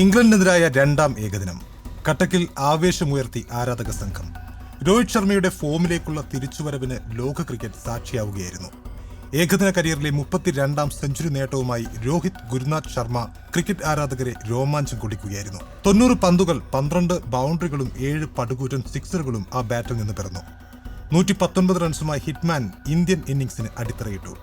ഇംഗ്ലണ്ടിനെതിരായ രണ്ടാം ഏകദിനം. കട്ടക്കിൽ ആവേശമുയർത്തി ആരാധക സംഘം. രോഹിത് ശർമ്മയുടെ ഫോമിലേക്കുള്ള തിരിച്ചുവരവിന് ലോക ക്രിക്കറ്റ് സാക്ഷിയാവുകയായിരുന്നു. ഏകദിന കരിയറിലെ മുപ്പത്തിരണ്ടാം സെഞ്ചുറി നേട്ടവുമായി രോഹിത് ഗുരുനാഥ് ശർമ്മ ക്രിക്കറ്റ് ആരാധകരെ രോമാഞ്ചം കൊടിക്കുകയായിരുന്നു. തൊണ്ണൂറ് പന്തുകൾ പന്ത്രണ്ട് ബൗണ്ടറികളും ഏഴ് പടുകൂറ്റൻ സിക്സറുകളും ആ ബാറ്റിൽ നിന്ന് പിറന്നു. നൂറ്റി പത്തൊൻപത് റൺസുമായി ഹിറ്റ്മാൻ ഇന്ത്യൻ ഇന്നിംഗ്സിന് അടിത്തറയിട്ടു.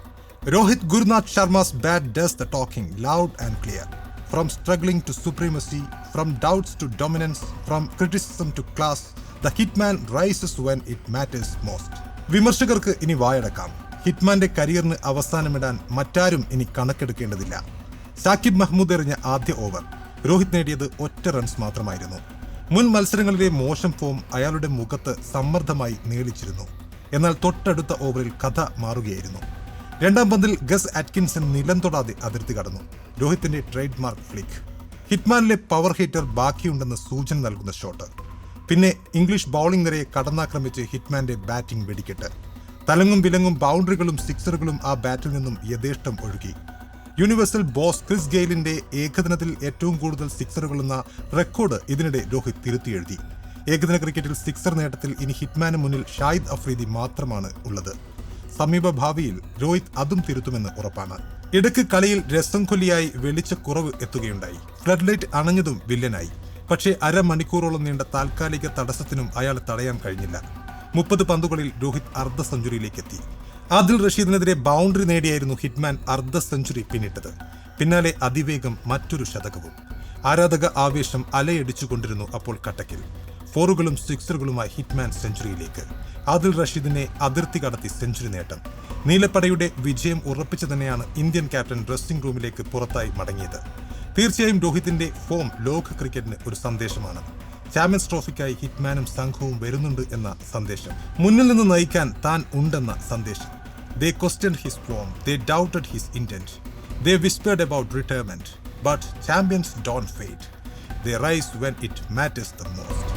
Rohit Gurunath Sharma's bat does the talking loud and clear. From struggling to supremacy, from doubts to dominance, from criticism to class, the hitman rises when it matters most വിമർശകർക്ക് ഇനി വായടക്കാം. ഹിറ്റ്മാന്റെ കരിയറിന് അവസാനമിടാൻ മറ്റാരും ഇനി കണക്കെടുക്കേണ്ടതില്ല. സാക്കിബ് മഹ്മൂദ് എറിഞ്ഞ ആദ്യ over. Rohit നേടിയത് ഒറ്റ runs മാത്രമായിരുന്നു. മുൻ മത്സരങ്ങളിലെ മോശം ഫോം അയാളുടെ മുഖത്ത് സമ്മർദ്ദമായി നീളിച്ചിരുന്നു. എന്നാൽ തൊട്ടടുത്ത ഓവറിൽ കഥ മാറുകയായിരുന്നു. രണ്ടാം പന്തിൽ ഗസ് അറ്റ്കിൻസൺ നിലം തൊടാതെ അതിർത്തി കടന്നു. രോഹിത്തിന്റെ ട്രേഡ് മാർക്ക് ഫ്ലിക്ക്. ഹിറ്റ്മാനിലെ പവർ ഹീറ്റർ ബാക്കിയുണ്ടെന്ന് സൂചന നൽകുന്ന ഷോട്ട്. പിന്നെ ഇംഗ്ലീഷ് ബൗളിംഗ് നിരയെ കടന്നാക്രമിച്ച് ഹിറ്റ്മാന്റെ ബാറ്റിംഗ് വെടിക്കെട്ട്. തലങ്ങും വിലങ്ങും ബൗണ്ടറികളും സിക്സറുകളും ആ ബാറ്റിൽ നിന്നും യഥേഷ്ടം ഒഴുകി. യൂണിവേഴ്സൽ ബോസ് ക്രിസ് ഗെയിലിന്റെ ഏകദിനത്തിൽ ഏറ്റവും കൂടുതൽ സിക്സറുകൾ എന്ന റെക്കോർഡ് ഇതിനിടെ രോഹിത് തിരുത്തി എഴുതി. ഏകദിന ക്രിക്കറ്റിൽ സിക്സർ നേട്ടത്തിൽ ഇനി ഹിറ്റ്മാന് മുന്നിൽ ഷാഹിദ് അഫ്രീദി മാത്രമാണ് ഉള്ളത്. സമീപ ഭാവിയിൽ രോഹിത് അതും തിരുത്തുമെന്ന് ഉറപ്പാണ്. ഇടയ്ക്ക് കളിയിൽ രസം കൊല്ലിയായി വെളിച്ചക്കുറവ് എത്തുകയുണ്ടായി. Flood light അണഞ്ഞതും വില്ലനായി. പക്ഷേ അരമണിക്കൂറോളം നീണ്ട താൽക്കാലിക തടസ്സത്തിനും അയാൾ തടയാൻ കഴിഞ്ഞില്ല. മുപ്പത് പന്തുകളിൽ രോഹിത് അർദ്ധ സെഞ്ചുറിയിലേക്ക് എത്തി ആദിൽ റഷീദിനെതിരെ ബൗണ്ടറി നേടിയായിരുന്നു ഹിറ്റ്മാൻ അർദ്ധ സെഞ്ചുറി പിന്നിട്ടത്. പിന്നാലെ അതിവേഗം മറ്റൊരു ശതകവും. ആരാധക ആവേശം അലയടിച്ചുകൊണ്ടിരുന്നു അപ്പോൾ കട്ടക്കിൽ. ഫോറുകളും സിക്സറുകളുമായി ഹിറ്റ്മാൻ സെഞ്ചുറിയിലേക്ക്. ആദിൽ റഷീദിനെ അതിർത്തി കടത്തി സെഞ്ചുറി നേട്ടം. നീലപ്പടയുടെ വിജയം ഉറപ്പിച്ചു തന്നെയാണ് ഇന്ത്യൻ ക്യാപ്റ്റൻ ഡ്രസ്സിംഗ് റൂമിലേക്ക് പുറത്തായി മടങ്ങിയത്. തീർച്ചയായും രോഹിത്തിന്റെ ഫോം ലോക ക്രിക്കറ്റിന് ഒരു സന്ദേശമാണ്. ചാമ്പ്യൻസ് ട്രോഫിക്കായി ഹിറ്റ്മാനും സംഘവും വരുന്നുണ്ട് എന്ന സന്ദേശം. മുന്നിൽ നിന്ന് നയിക്കാൻ താൻ ഉണ്ടെന്ന സന്ദേശം. They question his form they doubted his intent they whispered about retirement but champions don't fade they rise when it matters the most